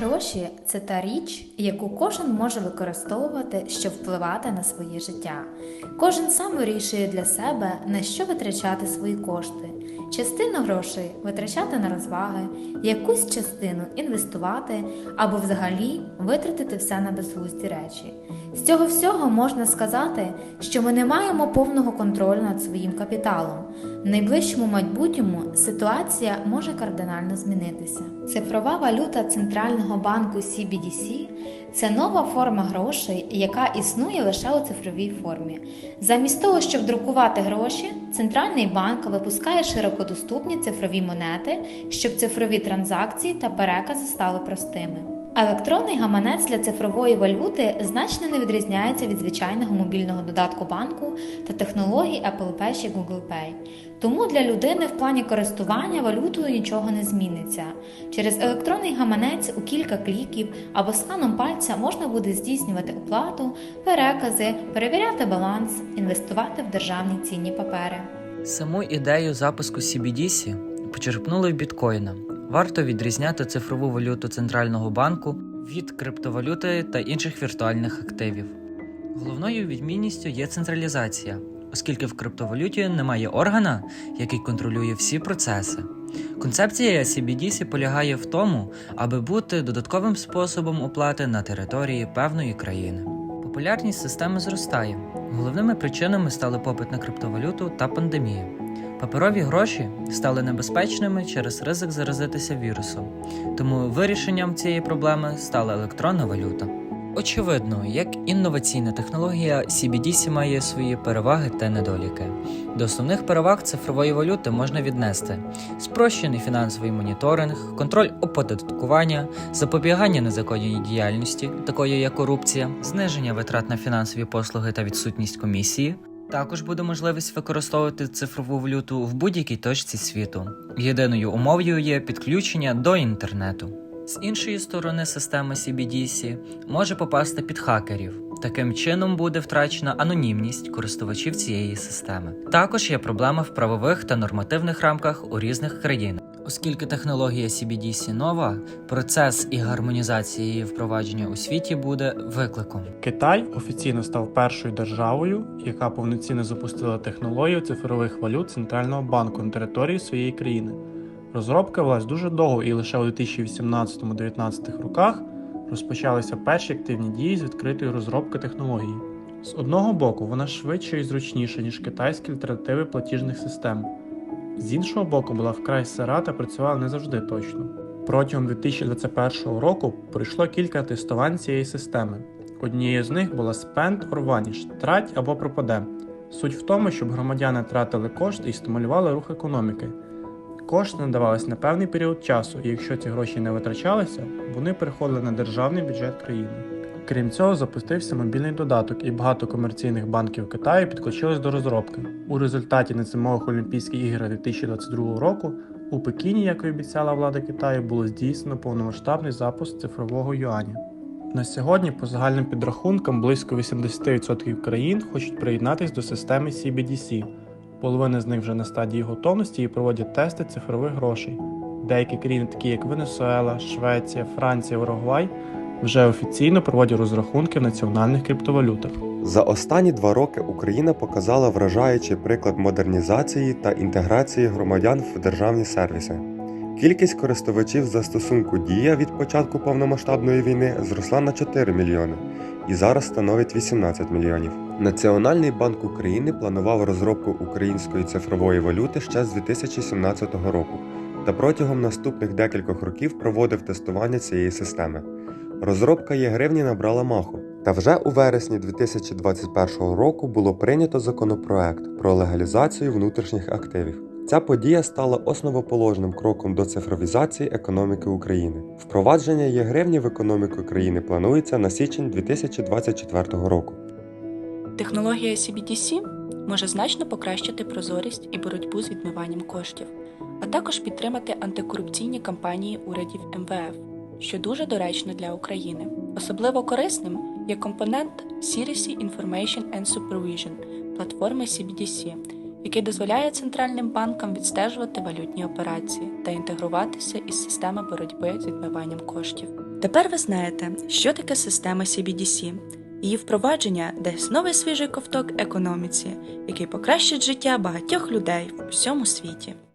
Гроші це та річ, яку кожен може використовувати, щоб впливати на своє життя. Кожен сам вирішує для себе, на що витрачати свої кошти. Частину грошей витрачати на розваги, якусь частину інвестувати або взагалі витратити все на безглузді речі. З цього всього можна сказати, що ми не маємо повного контролю над своїм капіталом. В найближчому майбутньому ситуація може кардинально змінитися. Цифрова валюта центрального банку CBDC – це нова форма грошей, яка існує лише у цифровій формі. Замість того, щоб друкувати гроші, центральний банк випускає широкодоступні цифрові монети, щоб цифрові транзакції та перекази стали простими. Електронний гаманець для цифрової валюти значно не відрізняється від звичайного мобільного додатку банку та технологій Apple Pay чи Google Pay. Тому для людини в плані користування валютою нічого не зміниться. Через електронний гаманець у кілька кліків або сканом пальця можна буде здійснювати оплату, перекази, перевіряти баланс, інвестувати в державні цінні папери. Саму ідею запуску CBDC почерпнули в біткоїна. Варто відрізняти цифрову валюту центрального банку від криптовалюти та інших віртуальних активів. Головною відмінністю є централізація, оскільки в криптовалюті немає органа, який контролює всі процеси. Концепція CBDC полягає в тому, аби бути додатковим способом оплати на території певної країни. Популярність системи зростає. Головними причинами стали попит на криптовалюту та пандемія. Паперові гроші стали небезпечними через ризик заразитися вірусом, тому вирішенням цієї проблеми стала електронна валюта. Очевидно, як інноваційна технологія, CBDC має свої переваги та недоліки. До основних переваг цифрової валюти можна віднести спрощений фінансовий моніторинг, контроль оподаткування, запобігання незаконній діяльності, такої як корупція, зниження витрат на фінансові послуги та відсутність комісії. Також буде можливість використовувати цифрову валюту в будь-якій точці світу. Єдиною умовою є підключення до інтернету. З іншої сторони, система CBDC може попасти під хакерів. Таким чином буде втрачена анонімність користувачів цієї системи. Також є проблема в правових та нормативних рамках у різних країнах. Оскільки технологія CBDC нова, процес і гармонізація її впровадження у світі буде викликом. Китай офіційно став першою державою, яка повноцінно запустила технологію цифрових валют центрального банку на території своєї країни. Розробка велась дуже довго і лише у 2018-2019 роках розпочалися перші активні дії з відкритої розробки технології. З одного боку, вона швидша і зручніша, ніж китайські альтернативи платіжних систем. З іншого боку, була вкрай сира та працювала не завжди точно. Протягом 2021 року пройшло кілька тестувань цієї системи. Однією з них була Spend or Vanish – трать або пропаде. Суть в тому, щоб громадяни тратили кошти і стимулювали рух економіки. Кошти надавались на певний період часу, і якщо ці гроші не витрачалися, вони переходили на державний бюджет країни. Крім цього, запустився мобільний додаток, і багато комерційних банків Китаю підключились до розробки. У результаті на зимових Олімпійських іграх 2022 року у Пекіні, як і обіцяла влада Китаю, було здійснено повномасштабний запуск цифрового юаня. На сьогодні, по загальним підрахункам, близько 80% країн хочуть приєднатися до системи CBDC. Половина з них вже на стадії готовності і проводять тести цифрових грошей. Деякі країни, такі як Венесуела, Швеція, Франція, Уругвай, вже офіційно проводять розрахунки в національних криптовалютах. За останні два роки Україна показала вражаючий приклад модернізації та інтеграції громадян в державні сервіси. Кількість користувачів застосунку Дія від початку повномасштабної війни зросла на 4 мільйони і зараз становить 18 мільйонів. Національний банк України планував розробку української цифрової валюти ще з 2017 року та протягом наступних декількох років проводив тестування цієї системи. Розробка є-гривні набрала маху. Та вже у вересні 2021 року було прийнято законопроект про легалізацію внутрішніх активів. Ця подія стала основоположним кроком до цифровізації економіки України. Впровадження є-гривні в економіку країни планується на січень 2024 року. Технологія CBDC може значно покращити прозорість і боротьбу з відмиванням коштів, а також підтримати антикорупційні кампанії урядів МВФ, що дуже доречно для України. Особливо корисним є компонент Seriously Information and Supervision платформи CBDC, який дозволяє центральним банкам відстежувати валютні операції та інтегруватися із системи боротьби з відмиванням коштів. Тепер ви знаєте, що таке система CBDC. Її впровадження дасть новий свіжий ковток економіці, який покращить життя багатьох людей в усьому світі.